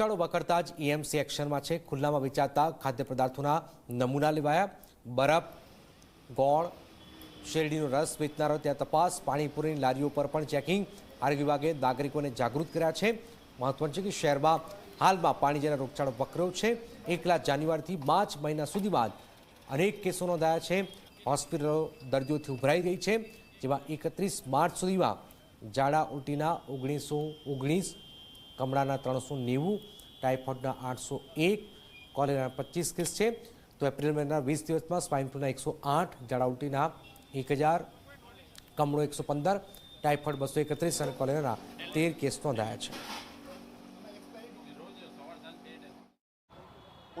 રોગચાળો વકરતા જ ઈએમસી એક્શનમાં છે. ખુલ્લામાં વેચાતા ખાદ્ય પદાર્થોના નમૂના લેવાયા. બરફ, ગોળ, શેરડીનો રસ વેચનારો ત્યાં તપાસ, પાણીપુરીની લારીઓ પર પણ ચેકિંગ. આરોગ્ય વિભાગે નાગરિકોને જાગૃત કર્યા છે. મહત્વનું છે કે શહેરમાં હાલમાં પાણીજન્ય રોગચાળો વકર્યો છે, એકલા જાન્યુઆરીથી માર્ચ મહિના સુધીમાં અનેક કેસો નોંધાયા છે. હોસ્પિટલો દર્દીઓથી ઉભરાઈ ગઈ છે. જેમાં એકત્રીસ માર્ચ સુધીમાં ઝાડા ઉલટીના ઓગણીસો ઓગણીસ કમળાના ત્રણસો નેવું, ટાઇફોઇડના આઠસો એક, કોલેરાના પચીસ કેસ છે. તો એપ્રિલ મહિનાના વીસ દિવસમાં સ્વાઇન ફ્લૂના એકસો આઠ ઝાડા એક હજાર, કમળો એકસો પંદર, ટાઇફોઇડ બસો એકત્રીસ અને કોલેરાના તેર કેસ નોંધાયા છે.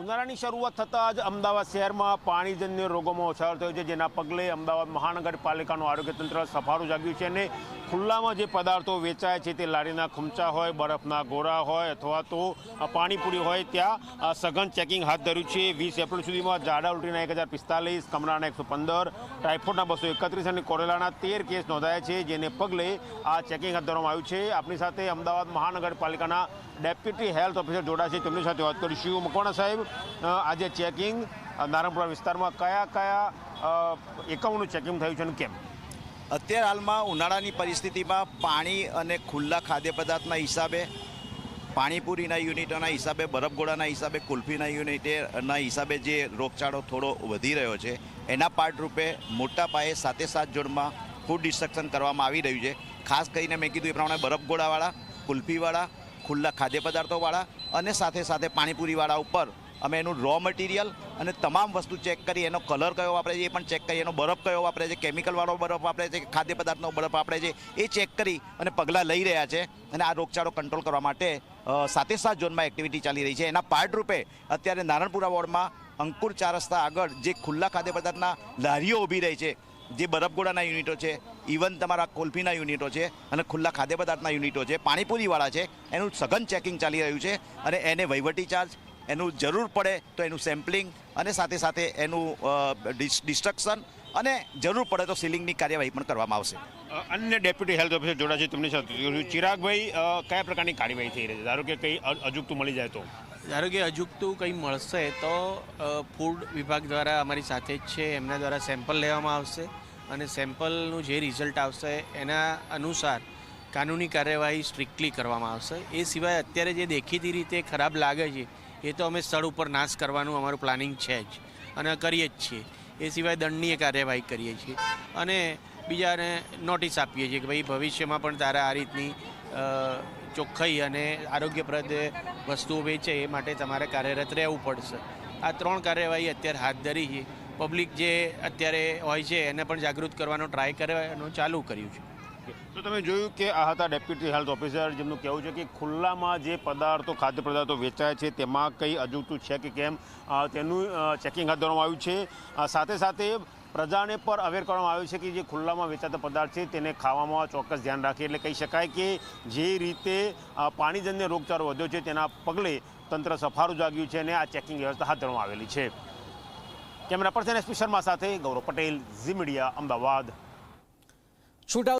ઉનાળાની શરૂઆત થતાં જ અમદાવાદ શહેરમાં પાણીજન્ય રોગોમાં ઉછાળ થયો છે, જેના પગલે અમદાવાદ મહાનગરપાલિકાનું આરોગ્ય તંત્ર સફાળું જાગ્યું છે અને ખુલ્લામાં જે પદાર્થો વેચાય છે તે લારીના ખુમચા હોય, બરફના ગોળા હોય અથવા તો પાણીપુરી હોય, ત્યાં સઘન ચેકિંગ હાથ ધર્યું છે. વીસ એપ્રિલ સુધીમાં ઝાડા ઉલટીના એક હજાર પિસ્તાલીસ, કમળાના એકસો પંદર, ટાઇફોઇડના બસો એકત્રીસ અને કોરેલાના તેર કેસ નોંધાયા છે, જેને પગલે આ ચેકિંગ હાથ ધરવામાં આવ્યું છે. આપણી સાથે અમદાવાદ મહાનગરપાલિકાના ડેપ્યુટી હેલ્થ ઓફિસર જોડાશે તેમની સાથે વાત કરીશું. મકવાણા સાહેબ આજે ચેકિંગ નારણપુરા વિસ્તારમાં કયા કયા એકમોનું ચેકિંગ થયું છે અને કેમ? અત્યારે હાલમાં ઉનાળાની પરિસ્થિતિમાં પાણી અને ખુલ્લા ખાદ્ય પદાર્થના હિસાબે, પાણીપુરીના યુનિટોના હિસાબે, બરફગોળાના હિસાબે, કુલ્ફીના યુનિટના હિસાબે જે રોગચાળો થોડો વધી રહ્યો છે, એના પાર્ટરૂપે મોટા પાયે સાતે સાત જોડમાં ફૂડ ડિસ્ટ્રક્શન કરવામાં આવી રહ્યું છે. ખાસ કરીને મેં કીધું એ પ્રમાણે બરફગોળાવાળા, કુલ્ફીવાળા, ખુલ્લા ખાદ્ય પદાર્થોવાળા અને સાથે સાથે પાણીપુરીવાળા ઉપર અમે એનું રો મટીરિયલ અને તમામ વસ્તુ ચેક કરી, એનો કલર કયો વાપરે છે એ પણ ચેક કરી, એનો બરફ કયો વાપરે છે કેમિકલવાળો બરફ વાપરે છે, ખાદ્ય પદાર્થનો બરફ વાપરે છે, એ ચેક કરી અને પગલાં લઈ રહ્યા છે. અને આ રોગચાળો કંટ્રોલ કરવા માટે સાતે સાત ઝોનમાં એક્ટિવિટી ચાલી રહી છે. એના પાર્ટરૂપે અત્યારે નારણપુરા વોર્ડમાં અંકુર ચાર રસ્તા આગળ જે ખુલ્લા ખાદ્ય પદાર્થના લારીઓ ઊભી રહી છે, જે બરફગોળાના યુનિટો છે ઇવન તમારા કોલ્ફીના યુનિટો છે અને ખુલ્લા ખાદ્ય પદાર્થના યુનિટો છે, પાણીપુરીવાળા છે, એનું સઘન ચેકિંગ ચાલી રહ્યું છે અને એને વહીવટી ચાર્જ એનું જરૂર પડે તો એનું સેમ્પલિંગ અને સાથે સાથે એનું ડિસ્ટ્રક્શન અને જરૂર પડે તો સીલિંગની કાર્યવાહી પણ કરવામાં આવશે. અન્ય ડેપ્યુટી હેલ્થ ઓફિસર જોડાશે તેમની સાથે ચિરાગભાઈ કયા પ્રકારની કાર્યવાહી થઈ રહી છે? ધારો કે કંઈ અજુગતું મળી જાય તો. ધારો કે અજુકતું કંઈ મળશે તો ફૂડ વિભાગ દ્વારા અમારી સાથે જ છે. એમના દ્વારા સેમ્પલ લેવામાં આવશે અને સેમ્પલનું જે રિઝલ્ટ આવશે એના અનુસાર કાનૂની કાર્યવાહી સ્ટ્રિક્ટલી કરવામાં આવશે. એ સિવાય અત્યારે જે દેખીતી રીતે ખરાબ લાગે છે એ તો અમે સ્થળ ઉપર નાશ કરવાનું અમારું પ્લાનિંગ છે જ. અને કરીએ જ છીએ. એ સિવાય દંડનીય કાર્યવાહી કરીએ છીએ. અને બીજાને નોટિસ આપીએ છીએ કે ભાઈ ભવિષ્યમાં પણ તારા આ રીતની ચોખ્ખાઈ અને આરોગ્યપ્રદ વસ્તુઓ વેચે એ માટે તમારે કાર્યરત રહેવું પડશે. આ ત્રણ કાર્યવાહી અત્યારે હાથ ધરી છે. પબ્લિક જે અત્યારે હોય છે એને પણ જાગૃત કરવાનો ટ્રાય કરવાનું ચાલુ કર્યું છે. તો તમે જોયું કે આ હતા ડેપ્યુટી હેલ્થ ઓફિસર જેમનું કહેવું છે કે ખુલ્લામાં જે પદાર્થો ખાદ્ય પદાર્થો વેચાય છે, તેમાં કંઈ અજુગતું છે કે કેમ? તેનું ચેકિંગ હાથ ધરવામાં આવ્યું છે. સાથે સાથે પ્રજાને પર અવેર કરવામાં આવ્યું છે કે જે ખુલ્લામાં વેચાતા પદાર્થ છે તેને ખાવામાં ચોક્કસ ધ્યાન રાખે એટલે કહી શકાય કે જે રીતે પાણીજન્ય રોગચાળો વધ્યો છે તેના પગલે તંત્ર સફારું જાગ્યું છે અને આ ચેકિંગ વ્યવસ્થા હાથ ધરવામાં આવેલી છે. કેમેરા પર્સન એસપી શર્મા સાથે ગૌરવ પટેલ, ઝી મીડિયા, અમદાવાદ.